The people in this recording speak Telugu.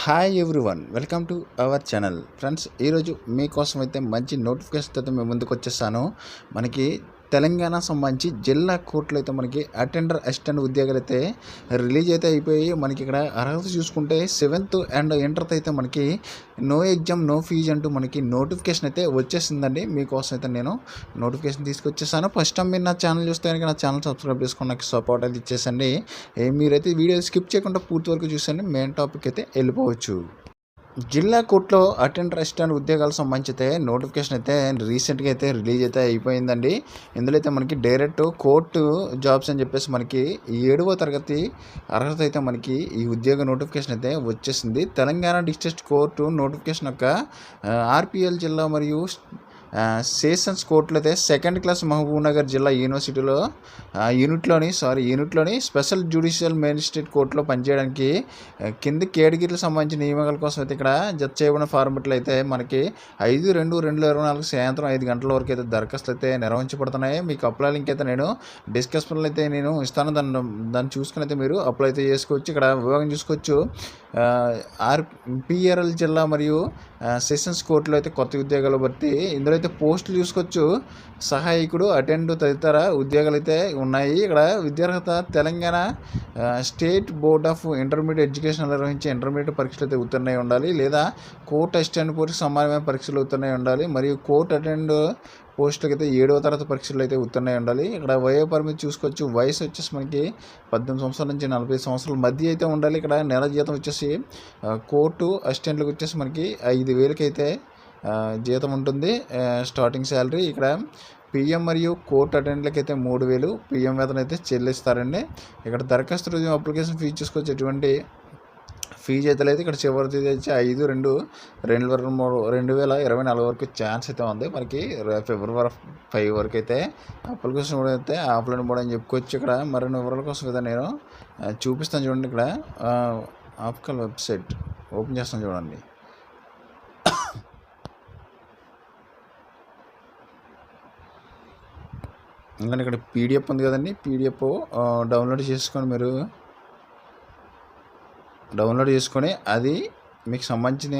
Hi everyone welcome to our channel friends ఈరోజు మీకోసం అయితే మంచి నోటిఫికేషన్తో మేము ముందుకు వచ్చేసాను మనకి తెలంగాణ సంబంధించి జిల్లా కోర్టులో అయితే మనకి అటెండర్ అసిస్టెంట్ ఉద్యోగాలు అయితే రిలీజ్ అయితే అయిపోయి మనకి ఇక్కడ అర్హత చూసుకుంటే సెవెంత్ అండ్ ఇంటర్త్ అయితే మనకి నో ఎగ్జామ్ నో ఫీజ్ అంటూ మనకి నోటిఫికేషన్ అయితే వచ్చేసిందండి. మీకోసం అయితే నేను నోటిఫికేషన్ తీసుకొచ్చేసాను. ఫస్ట్ టైం మీరు నా ఛానల్ చూస్తే కనుక నా ఛానల్ సబ్స్క్రైబ్ చేసుకుని నాకు సపోర్ట్ అయితే ఇచ్చేసండి. మీరైతే వీడియో స్కిప్ చేయకుండా పూర్తి వరకు చూసండి. మెయిన్ టాపిక్ అయితే వెళ్ళిపోవచ్చు. జిల్లా కోర్టులో అటెండ్ అసిస్టెంట్ ఉద్యోగాలకు సంబంధించి నోటిఫికేషన్ అయితే రీసెంట్గా అయితే రిలీజ్ అయితే అయిపోయిందండి. ఇందులో అయితే మనకి డైరెక్ట్ కోర్టు జాబ్స్ అని చెప్పేసి మనకి ఏడవ తరగతి అర్హత అయితే మనకి ఈ ఉద్యోగ నోటిఫికేషన్ అయితే వచ్చేసింది. తెలంగాణ డిస్ట్రిక్ట్ కోర్టు నోటిఫికేషన్ యొక్క ఆర్పిఎల్ జిల్లా మరియు సేషన్స్ కోర్టులో అయితే సెకండ్ క్లాస్ మహబూబ్ నగర్ జిల్లా యూనివర్సిటీలో యూనిట్లోని సారీ యూనిట్లోని స్పెషల్ జ్యుడిషియల్ మేజిస్ట్రేట్ కోర్టులో పనిచేయడానికి కింది కేటగిరీలకు సంబంధించిన నియామకాల కోసం అయితే ఇక్కడ జత చేయబడిన ఫార్మెట్లు అయితే మనకి ఐదు రెండు రెండు ఇరవై నాలుగు సాయంత్రం ఐదు గంటల వరకు అయితే దరఖాస్తులు అయితే నిర్వహించబడుతున్నాయి. మీకు అప్లై లింక్ అయితే నేను డిస్కషన్లో అయితే నేను ఇస్తాను. దాన్ని దాన్ని చూసుకుని అయితే మీరు అప్లై అయితే చేసుకోవచ్చు. ఇక్కడ విభాగం చూసుకోవచ్చు. ఆర్ పిఆర్ఎల్ జిల్లా మరియు సెషన్స్ కోర్టులో అయితే కొత్త ఉద్యోగాలు భర్తీ. ఇందులో అయితే పోస్టులు చూసుకోవచ్చు. సహాయకుడు అటెండ్ తదితర ఉద్యోగాలు అయితే ఉన్నాయి. ఇక్కడ విద్యార్హత Telangana state board of intermediate education నిర్వహించే ఇంటర్మీడియట్ పరీక్షలు అయితే ఉత్తీర్ణై ఉండాలి. లేదా కోర్ట్ అసిస్టెంట్ పోటీ సమానమైన పరీక్షలు ఉత్తీర్ణై ఉండాలి. మరియు కోర్ట్ అటెండ్ పోస్టులకు అయితే ఏడవ తరగతి పరీక్షలు అయితే ఉత్తీర్ణ ఉండాలి. ఇక్కడ వయో పరిమితి చూసుకోవచ్చు. వయసు వచ్చేసి మనకి పద్దెనిమిది సంవత్సరాల నుంచి నలభై సంవత్సరాల మధ్య అయితే ఉండాలి. ఇక్కడ నెల జీతం వచ్చేసి కోర్టు అసిస్టెంట్లకు వచ్చేసి మనకి ఐదు వేలకైతే జీతం ఉంటుంది. స్టార్టింగ్ శాలరీ ఇక్కడ పిఎం మరియు కోర్ట్ అటెండెంట్లకి అయితే మూడు వేలు. పిఎం వేతన అయితే చెల్లిస్తారండి. ఇక్కడ దరఖాస్తు రుజువు అప్లికేషన్ ఫీజు చూసుకోవచ్చు. ఎటువంటి ఫీజు అయితే లేదు ఇక్కడ చివరి తేదీ వచ్చి ఐదు రెండు రెండు వేల మూడు రెండు వేల ఇరవై నాలుగు వరకు ఛాన్స్ అయితే ఉంది. మనకి ఫిబ్రవరి ఫైవ్ వరకు అయితే అప్లికేషన్ కూడా అయితే ఆఫ్లైన్ కూడా అని చెప్పుకోవచ్చు ఇక్కడ. మరిన్ని వివరాల కోసం అయితే నేను చూపిస్తాను చూడండి ఇక్కడ. ఆప్కల్ వెబ్సైట్ ఓపెన్ చేస్తాను చూడండి. ఇంకా ఇక్కడ పీడిఎఫ్ ఉంది కదండి. పీడిఎఫ్ డౌన్లోడ్ చేసుకొని మీరు డౌన్లోడ్ చేసుకొని అది మీకు సంబంధించిన